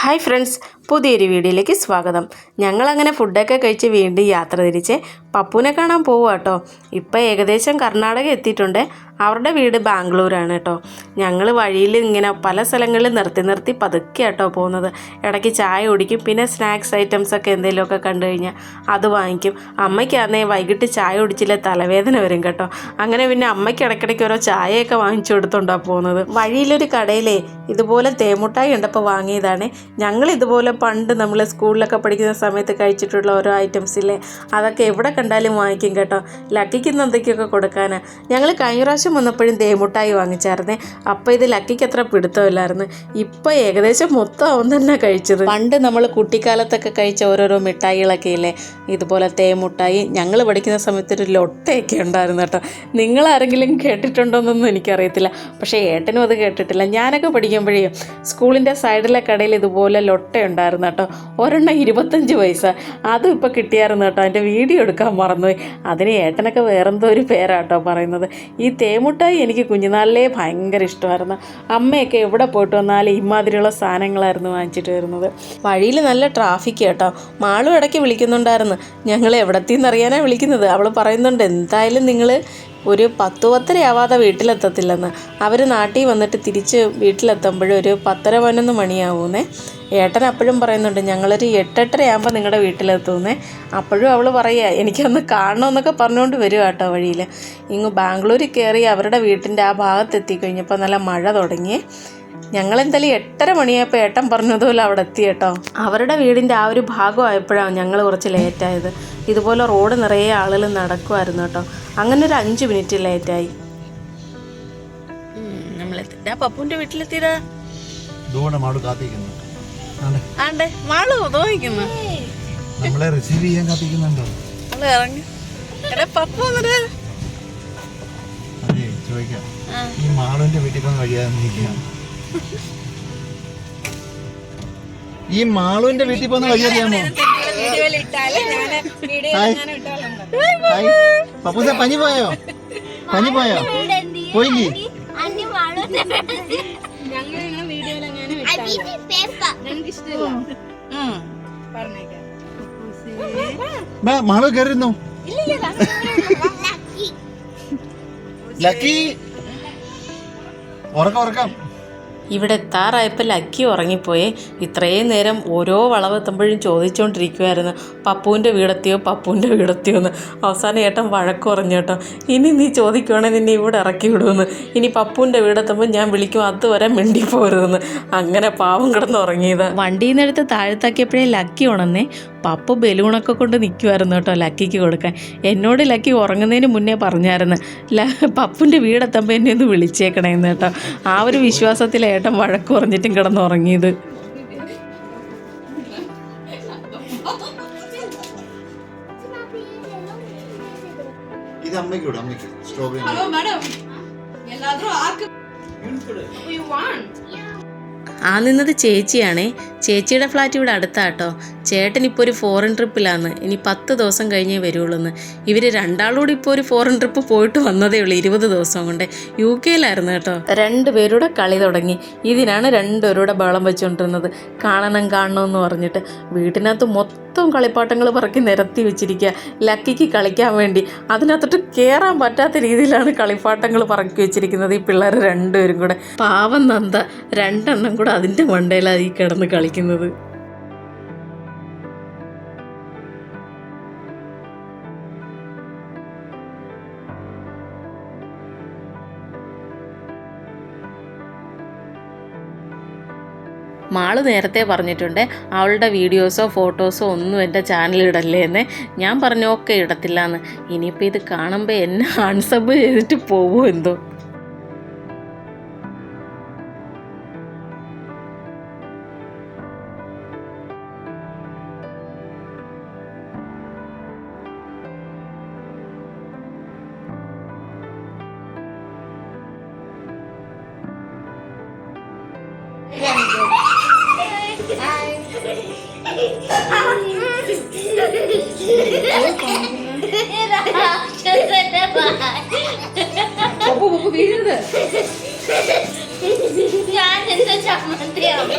Hi friends പുതിയൊരു വീഡിയോയിലേക്ക് സ്വാഗതം. ഞങ്ങളങ്ങനെ ഫുഡൊക്കെ കഴിച്ച് വീണ്ടും യാത്ര തിരിച്ച് പപ്പുവിനെ കാണാൻ പോവുക കേട്ടോ ഇപ്പോൾ ഏകദേശം കർണാടക എത്തിയിട്ടുണ്ട്. അവരുടെ വീട് ബാംഗ്ലൂരാണ് കേട്ടോ. ഞങ്ങൾ വഴിയിൽ ഇങ്ങനെ പല സ്ഥലങ്ങളിൽ നിർത്തി നിർത്തി പതുക്കെ കേട്ടോ പോകുന്നത്. ഇടയ്ക്ക് ചായ കുടിക്കും പിന്നെ സ്നാക്സ് ഐറ്റംസ് ഒക്കെ എന്തെങ്കിലുമൊക്കെ കണ്ടു കഴിഞ്ഞാൽ അത് വാങ്ങിക്കും. അമ്മയ്ക്കാന്നേ വൈകിട്ട് ചായ കുടിച്ചില്ല തലവേദന വരും കേട്ടോ. അങ്ങനെ പിന്നെ അമ്മയ്ക്ക് ഇടയ്ക്കിടയ്ക്ക് ഓരോ ചായയൊക്കെ വാങ്ങിച്ചു കൊടുത്തോണ്ടാണ് പോകുന്നത്. വഴിയിലൊരു കടയിലേ ഇതുപോലെ തേമുട്ടായി ഉണ്ടപ്പോൾ വാങ്ങിയതാണ്. ഞങ്ങൾ ഇതുപോലെ പണ്ട് നമ്മൾ സ്കൂളിലൊക്കെ പഠിക്കുന്ന സമയത്ത് കഴിച്ചിട്ടുള്ള ഓരോ ഐറ്റംസ് ഇല്ലേ അതൊക്കെ എവിടെ കണ്ടാലും വാങ്ങിക്കും കേട്ടോ. ലക്കിക്ക് എന്തൊക്കെയൊക്കെ കൊടുക്കാനാണ് ഞങ്ങൾ കഴിഞ്ഞ പ്രാവശ്യം വന്നപ്പോഴും തേമുട്ടായി വാങ്ങിച്ചായിരുന്നേ. അപ്പോൾ ഇത് ലക്കിക്ക് അത്ര പിടുത്തമില്ലായിരുന്നു. ഇപ്പോൾ ഏകദേശം മൊത്തം അവൻ തന്നെ കഴിച്ചത്. പണ്ട് നമ്മൾ കുട്ടിക്കാലത്തൊക്കെ കഴിച്ച ഓരോരോ മിഠായികളൊക്കെ ഇല്ലേ? ഇതുപോലെ തേമുട്ടായി ഞങ്ങൾ പഠിക്കുന്ന സമയത്ത് ഒരു ലൊട്ടയൊക്കെ ഉണ്ടായിരുന്നു കേട്ടോ. നിങ്ങളാരെങ്കിലും കേട്ടിട്ടുണ്ടോയെന്നൊന്നും എനിക്കറിയത്തില്ല. പക്ഷേ ഏട്ടനും അത് കേട്ടിട്ടില്ല. ഞാനൊക്കെ പഠിക്കുമ്പോഴേ സ്കൂളിന്റെ സൈഡിലെ കടയിൽ ഇതുപോലെ ലൊട്ട ഉണ്ടായിരുന്നു കേട്ടോ. ഒരെണ്ണം ഇരുപത്തഞ്ച് പൈസ. അതും ഇപ്പോൾ കിട്ടിയായിരുന്നു കേട്ടോ. അതിന്റെ വീഡിയോ എടുക്കാൻ മറന്നുപോയി. അതിന് ഏട്ടനൊക്കെ വേറെന്തോ ഒരു പേരാട്ടോ പറയുന്നത്. ഈ തേമുട്ടായി എനിക്ക് കുഞ്ഞുനാളിലേ ഭയങ്കര ഇഷ്ടമായിരുന്നു. അമ്മയൊക്കെ എവിടെ പോയിട്ട് വന്നാലും ഇമാതിരിയുള്ള സാധനങ്ങളായിരുന്നു വാങ്ങിച്ചിട്ട് വരുന്നത്. വഴിയിൽ നല്ല ട്രാഫിക് കേട്ടോ. മാളും ഇടയ്ക്ക് വിളിക്കുന്നുണ്ടായിരുന്നു. ഞങ്ങൾ എവിടെത്തിന്ന് അറിയാനാണ് വിളിക്കുന്നത്? അവൾ പറയുന്നുണ്ട് എന്തായാലും നിങ്ങൾ ഒരു പത്ത് പത്തര ആവാതെ വീട്ടിലെത്തത്തില്ലെന്ന്. അവർ നാട്ടിൽ വന്നിട്ട് തിരിച്ച് വീട്ടിലെത്തുമ്പോഴും ഒരു പത്തര പതിനൊന്ന് മണിയാവുന്നേ. ഏട്ടൻ അപ്പോഴും പറയുന്നുണ്ട് ഞങ്ങളൊരു എട്ടെട്ടര ആകുമ്പോൾ നിങ്ങളുടെ വീട്ടിലെത്തുന്നേ. അപ്പോഴും അവൾ പറയുക എനിക്കൊന്ന് കാണണമെന്നൊക്കെ പറഞ്ഞുകൊണ്ട് വരും കേട്ടോ വഴിയിൽ ഇങ്ങ് ബാംഗ്ലൂർ കയറി അവരുടെ വീട്ടിന്റെ ആ ഭാഗത്തെത്തിക്കഴിഞ്ഞപ്പോൾ നല്ല മഴ തുടങ്ങി ഞങ്ങളെന്തായാലും എട്ടര മണിയായപ്പോൾ ഏട്ടൻ പറഞ്ഞതുപോലെ അവിടെ എത്തി കേട്ടോ. അവരുടെ വീടിന്റെ ആ ഒരു ഭാഗമായപ്പോഴാണ് ഞങ്ങൾ കുറച്ച് ലേറ്റായത് ഇതുപോലെ റോഡ് നിറയെ ആളുകൾ നടക്കുമായിരുന്നു കേട്ടോ. അങ്ങനെ ഒരു അഞ്ച് മിനിറ്റ് ലേറ്റായി വീട്ടിലെത്തിയതാ. മാൾ തോന്നിക്കുന്നു. നമ്മളെ റിസീവ് ചെയ്യാൻ ഇറങ്ങി. പപ്പു ചോദിക്കാം. ഈ മാളുവിന്റെ വീട്ടിൽ വഴിയാതെ വഴിയാന്നിരിക്കുക ഈ മാളുവിന്റെ വീട്ടിൽ പോകുന്ന വഴി അറിയാമോ? പപ്പൂസ പനി പോയോ? പനി പോയോ? പോയില്ലേ? ബാ, മാളു കയറിയിരുന്നു ലക്കി. ഉറക്കം ഉറക്കം. ഇവിടെ എത്താറായപ്പോൾ ലക്കി ഉറങ്ങിപ്പോയേ. ഇത്രയും നേരം ഓരോ വളവെത്തുമ്പോഴും ചോദിച്ചുകൊണ്ടിരിക്കുമായിരുന്നു പപ്പുവിന്റെ വീടെത്തിയോ? പപ്പുവിന്റെ വീടെത്തിയോ എന്ന് അവസാനം ഏട്ടൻ വഴക്ക് പറഞ്ഞു കേട്ടോ. ഇനി നീ ചോദിക്കുവാണെങ്കിൽ നിന്നെ ഇവിടെ ഇറക്കി വിടുമെന്ന്. ഇനി പപ്പുവിന്റെ വീടെത്തുമ്പോൾ ഞാൻ വിളിക്കും. അതുവരെ മിണ്ടി പോരുതെന്ന് അങ്ങനെ പാവം കിടന്ന് ഉറങ്ങിയത് വണ്ടിയിൽ നിന്ന് എടുത്ത് താഴത്താക്കിയപ്പോഴേ ലക്കി ഉണന്നേ പപ്പു ബലൂണൊക്കെ കൊണ്ട് നിൽക്കുമായിരുന്നു കേട്ടോ ലക്കിക്ക് കൊടുക്കാൻ. എന്നോട് ലക്കി ഉറങ്ങുന്നതിന് മുന്നേ പറഞ്ഞായിരുന്നു ല പപ്പുന്റെ വീടെത്തുമ്പോൾ എന്നെ ഒന്ന് വിളിച്ചേക്കണേന്ന് കേട്ടോ. ആ ഒരു വിശ്വാസത്തിൽ ഏട്ടൻ വഴക്ക് കുറഞ്ഞിട്ടും കിടന്നുറങ്ങിയത്. ഇത് അമ്മയ്ക്ക് വിടും അമ്മയ്ക്ക്. സ്ട്രോബെറി ആ നിന്നത് ചേച്ചിയാണേ. ചേച്ചിയുടെ ഫ്ലാറ്റ് ഇവിടെ അടുത്താട്ടോ. ചേട്ടൻ ഇപ്പോൾ ഒരു ഫോറിൻ ട്രിപ്പിലാണ് ഇനി പത്ത് ദിവസം കഴിഞ്ഞേ വരുള്ളൂ എന്ന് ഇവർ രണ്ടാളൂടെ ഇപ്പോൾ ഒരു ഫോറിൻ ട്രിപ്പ് പോയിട്ട് വന്നതേ ഉള്ളൂ ഇരുപത് ദിവസം കൊണ്ട്. യു കെയിലായിരുന്നു കേട്ടോ. രണ്ടുപേരുടെ കളി തുടങ്ങി. ഇതിനാണ് രണ്ടുപേരുടെ ബഹളം വെച്ചുകൊണ്ടിരുന്നത് കാണണം കാണണം എന്ന് പറഞ്ഞിട്ട് വീട്ടിനകത്ത് മൊത്തം കളിപ്പാട്ടങ്ങൾ പറക്കി നിരത്തി വെച്ചിരിക്കുക ലക്കിക്ക് കളിക്കാൻ വേണ്ടി. അതിനകത്തോട്ട് കയറാൻ പറ്റാത്ത രീതിയിലാണ് കളിപ്പാട്ടങ്ങൾ പറക്കി വെച്ചിരിക്കുന്നത് ഈ പിള്ളേർ രണ്ടുപേരും കൂടെ. പാവം നന്ദ രണ്ടെണ്ണം കൂടെ അതിന്റെ മണ്ടയിലായി കിടന്ന് കിടന്ന് കളിക്കുന്നത് മാൾ നേരത്തെ പറഞ്ഞിട്ടുണ്ട് അവളുടെ വീഡിയോസോ ഫോട്ടോസോ ഒന്നും എന്റെ ചാനലിടല്ലേ എന്ന്. ഞാൻ പറഞ്ഞു ഓക്കെ ഇടത്തില്ല എന്ന്. ഇനിയിപ്പോൾ ഇത് കാണുമ്പോൾ എന്നെ അൺസബ് ചെയ്തിട്ട് പോവോ എന്തോ. Baba baba geliyor da. Ya sen de çakma diyorum.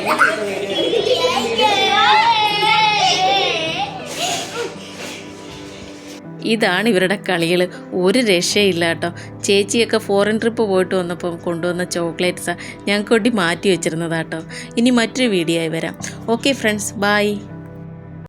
ഇതാണ് ഇവരുടെ കളികൾ ഒരു രക്ഷയില്ല കേട്ടോ. ചേച്ചിയൊക്കെ ഫോറിൻ ട്രിപ്പ് പോയിട്ട് വന്നപ്പോൾ കൊണ്ടുവന്ന ചോക്ലേറ്റ്സാണ് ഞങ്ങൾക്ക് വേണ്ടി മാറ്റി വെച്ചിരുന്നതാട്ടോ ഇനി മറ്റൊരു വീഡിയോ ആയി വരാം. Okay friends bye